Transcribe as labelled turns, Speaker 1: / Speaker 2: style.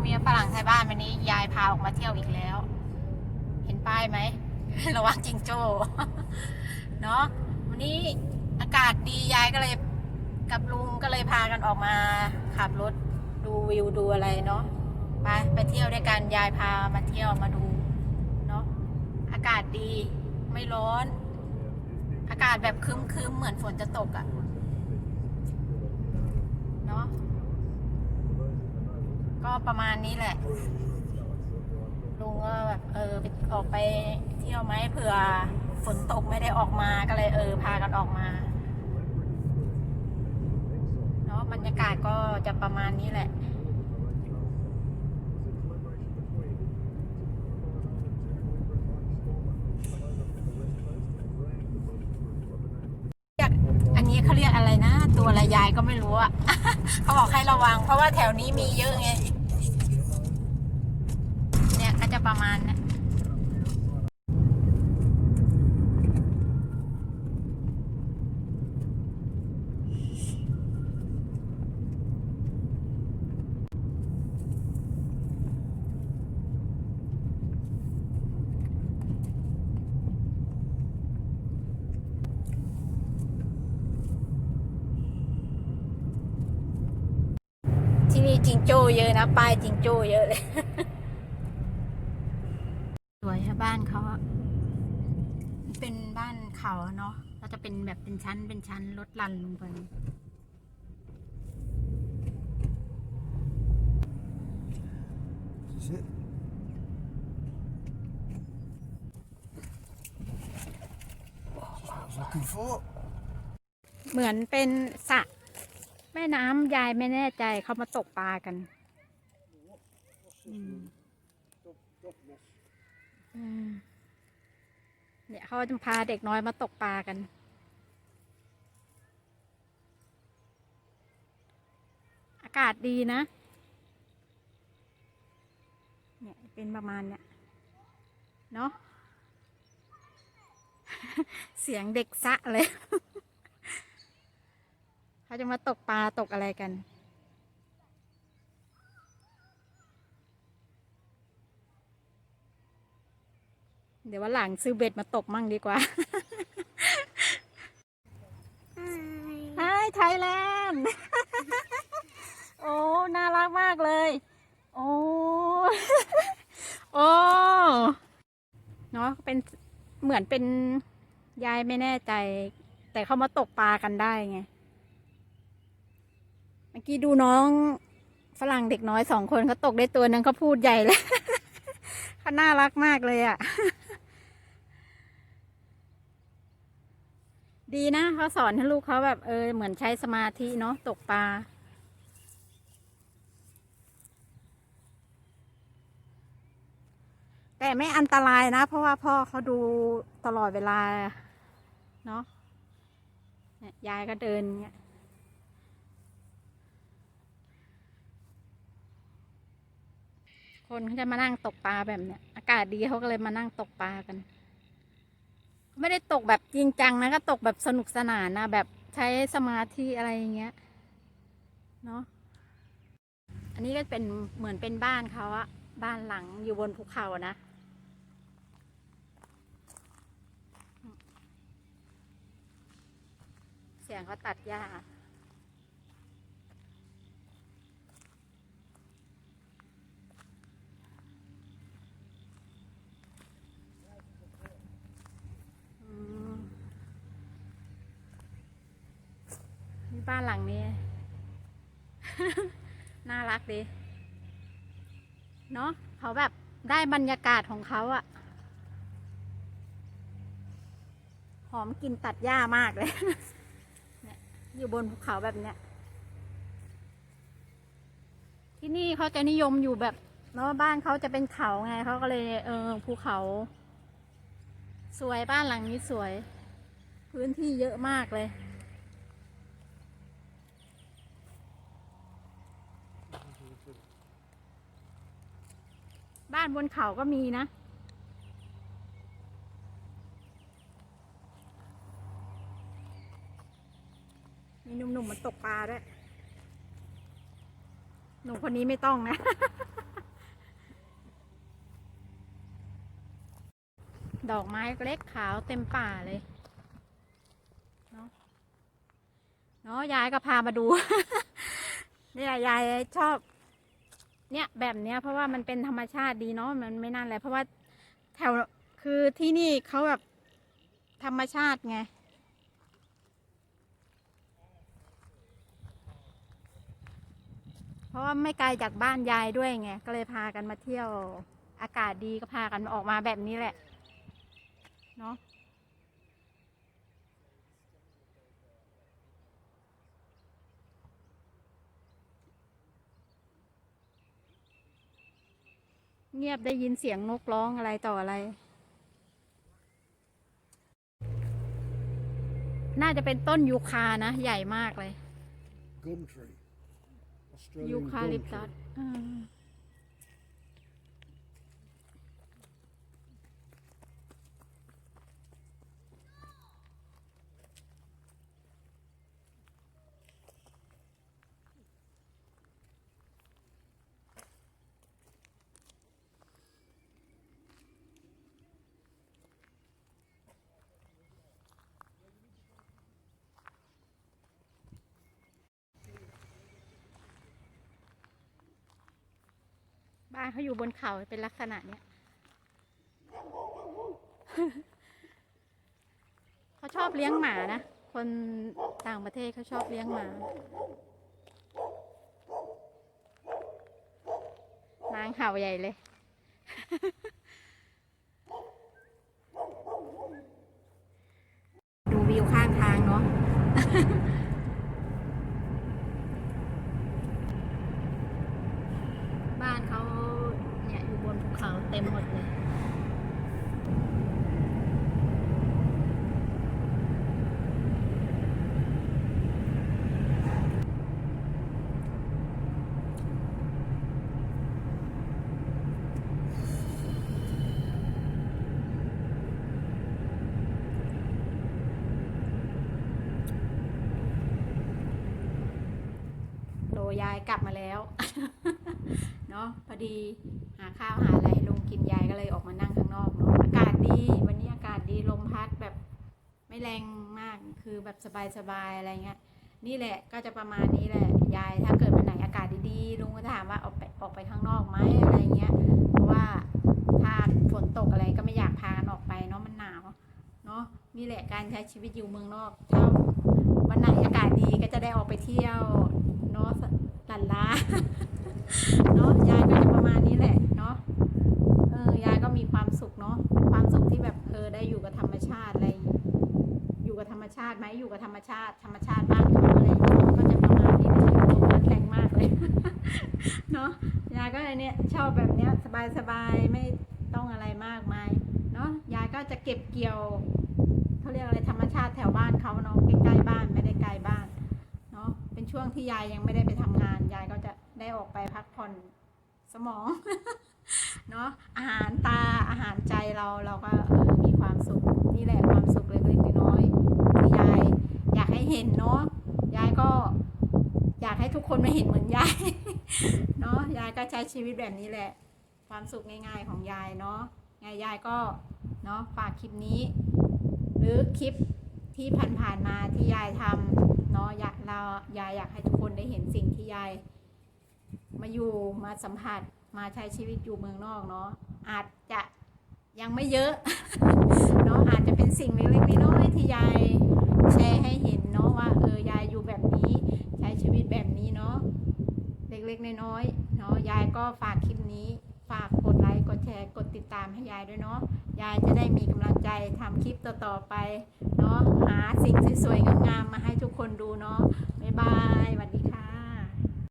Speaker 1: เมียฝรั่งไทยบ้านวันนี้ยายพาออกมาเที่ยวอีกแล้ว เห็นป้ายไหม ระวังจิงโจ้เนาะวันนี้อากาศดียายก็เลยกับลุงก็เลยพากันออกมาขับรถดูวิวดูอะไรเนาะไปไปเที่ยวด้วยกันยายพามาเที่ยวมาดูเนาะอากาศดีไม่ร้อน อากาศแบบครึ้มๆเหมือนฝนจะตกอะ่ะเนาะ ก็ประมาณนี้แหละ ลุงก็แบบเออออกไปเที่ยวไหมเผื่อฝนตกไม่ได้ออกมาก็เลยเออ พากันออกมาเนาะบรรยากาศก็จะประมาณนี้แหละอยากอันนี้เขาเรียกอะไรนะ ตัวอะไรยายก็ไม่รู้อะเขาบอกให้ระวัง เพราะว่าแถวนี้มีเยอะไง เนี่ยก็จะประมาณเนี้ย ที่นี่จิงโจ้เยอะนะป้ายจิงโจ้เยอะเลย สวยค่ะบ้านเขาอะเป็นบ้านเขาอะเนาะก็จะเป็นแบบเป็นชั้นเป็นชั้นรถลันลงไป
Speaker 2: Sit. Looking for.
Speaker 1: เหมือนเป็นสระ แม่น้ำยายไม่แน่ใจเขามาตกปลากันอืมอืมเนี่ยเขาจะพาเด็กน้อยมาตกปลากัน อากาศดีนะ เนี่ยเป็นประมาณเนี้ยเนาะเสียงเด็กสะเลย เขาจะมาตกปลาตกอะไรกัน เดี๋ยววันหลังซื้อเบ็ดมาตกมั่งดีกว่าไฮไทยแลนด์ โอ้ น่ารักมากเลย โอ้ โอ้เนาะเป็นเหมือนเป็นยายไม่แน่ใจ แต่เขามาตกปลากันได้ไง เมื่อกี้ดูน้องฝรั่งเด็กน้อยสองคนเขาตกได้ตัวนึงเขาพูดใหญ่เลยเขาน่ารักมากเลยอะ่ะ ดีนะเขาสอนให้ลูกเขาแบบเออเหมือนใช้สมาธิเนาะตกปลาแต่ไม่อันตรายนะ เพราะว่าพ่อเขาดูตลอดเวลา เนาะยยายก็เดินเงี้ย คนเขาจะมานั่งตกปลาแบบเนี้ยอากาศดีเขาก็เลยมานั่งตกปลากัน ไม่ได้ตกแบบจริงจังนะก็ตกแบบสนุกสนานนะแบบใช้สมาธิอะไรอย่างเงี้ยเนาะอันนี้ก็เป็นเหมือนเป็นบ้านเขาอะบ้านหลังอยู่บนภูเขานะเสียงเขาตัดหญ้า อืมนี่ บ้านหลังนี้ น่ารักดี เนาะเขาแบบได้บรรยากาศของเขาอะหอมกลินตัดหญ้ามากเลย เนี่ย อยู่บนภูเขาแบบเนี้ย ที่นี่เขาจะนิยมอยู่แบบเนาะบ้านเขาจะเป็นเขาไงเขาก็เลยเออภูเขา สวยบ้านหลังนี้สวย พื้นที่เยอะมากเลย บ้านบนเขาก็มีนะ มีหนุ่มๆมันตกปลาด้วย หนุ่มคนนี้ไม่ต้องนะ ดอกไม้เล็กขาวเต็มป่าเลย เนาะเนาะยายก็พามาดู นี่แหละยายชอบ เนี่ยแบบเนี้ยเพราะว่ามันเป็นธรรมชาติดีเนาะมันไม่นั่นแหละเพราะว่าแถวคือที่นี่เขาแบบธรรมชาติไงเพราะว่าไม่ไกลจากบ้านยายด้วยไงก็เลยพากันมาเที่ยวอากาศดีก็พากันออกมาแบบนี้แหละเนาะ เงียบได้ยินเสียงนกร้องอะไรต่ออะไร น่าจะเป็นต้นยูคานะ ใหญ่มากเลย
Speaker 2: Gum tree. Australian
Speaker 1: ยู
Speaker 2: gum
Speaker 1: คาลิปตัส
Speaker 2: tree.
Speaker 1: อ่าาเขาอยู่บนเขาเป็นลักษณะเนี้ยเขาชอบเลี้ยงหมานะ คนต่างประเทศเขาชอบเลี้ยงหมา นางเห่าใหญ่เลย ดูวิวข้างทางเนาะ บ้านเขาเนี่ยอยู่บนภูเขาเต็มหมดเลย โด ยายกลับมาแล้วเนาะพอดีหาข้าวหาอะไรให้ลุงกินยายก็เลยออกมานั่งข้างนอกเนาะอากาศดี วันนี้อากาศดีลมพัดแบบไม่แรงมากคือแบบสบายๆอะไรเงี้ยนี่แหละก็จะประมาณนี้แหละยาย ถ้าเกิดวันไหนอากาศดีๆลุงก็ถามว่าออกไปออกไปข้างนอกไหมอะไรเงี้ยเพราะว่าถ้าฝนตกอะไรก็ไม่อยากพากันออกไปเนาะมันหนาวเนาะนี่แหละการใช้ชีวิตอยู่เมืองนอกถ้าวันไหนอากาศดีก็จะได้ออกไปเที่ยว เนาะหลันลาเนาะยายก็จะประมาณนี้แหละเนาะเออยายก็มีความสุขเนาะความสุขที่แบบเออได้อยู่กับธรรมชาติอะไร อยู่กับธรรมชาติไหมอยู่กับธรรมชาติ ธรรมชาติบ้านเขาอะไรก็จะประมาณนี้เลยลมพัดแรงมากเลยเนาะยายก็เลยเนี่ยชอบแบบเนี้ยสบายสบายๆไม่ต้องอะไรมากมายเนาะยายก็จะเก็บเกี่ยวเขาเรียกอะไรธรรมชาติแถวบ้านเขาเนาะใกล้ๆบ้านไม่ได้ไกลบ้าน เป็นช่วงที่ยายยังไม่ได้ไปทำงาน ยายก็จะได้ออกไปพักผ่อนสมองเนาะอาหารตาอาหารใจเราเราก็มีความสุขนี่แหละความสุขเล็กๆน้อยๆที่ยายอยากให้เห็นเนาะยายก็อยากให้ทุกคนมาเห็นเหมือนยายเนาะยายก็ใช้ชีวิตแบบนี้แหละ ความสุขง่าย ๆของยายเนาะไงยายก็เนาะฝากคลิปนี้ หรือคลิปที่ผ่านๆมาที่ยายทำ เนาะอยากเรายายอยากให้ทุกคนได้เห็นสิ่งที่ยาย มาอยู่มาสัมผัสมาใช้ชีวิตอยู่เมืองนอกเนาะอาจจะยังไม่เยอะเนาะอาจจะเป็นสิ่งเล็กๆน้อยๆที่ยายแชร์ให้เห็นเนาะว่าเออยายอยู่แบบนี้ใช้ชีวิตแบบนี้เนาะเล็กๆน้อยๆเนาะยายก็ฝากคลิปนี้ฝากกดไลค์กดแชร์กดติดตามให้ยายด้วยเนาะยายจะได้มีกำลังใจทำคลิปต่อๆไป เนาะหาสิ่งสวยๆงามๆมาให้ทุกคนดูเนาะบ๊ายบายสวัสดีค่ะ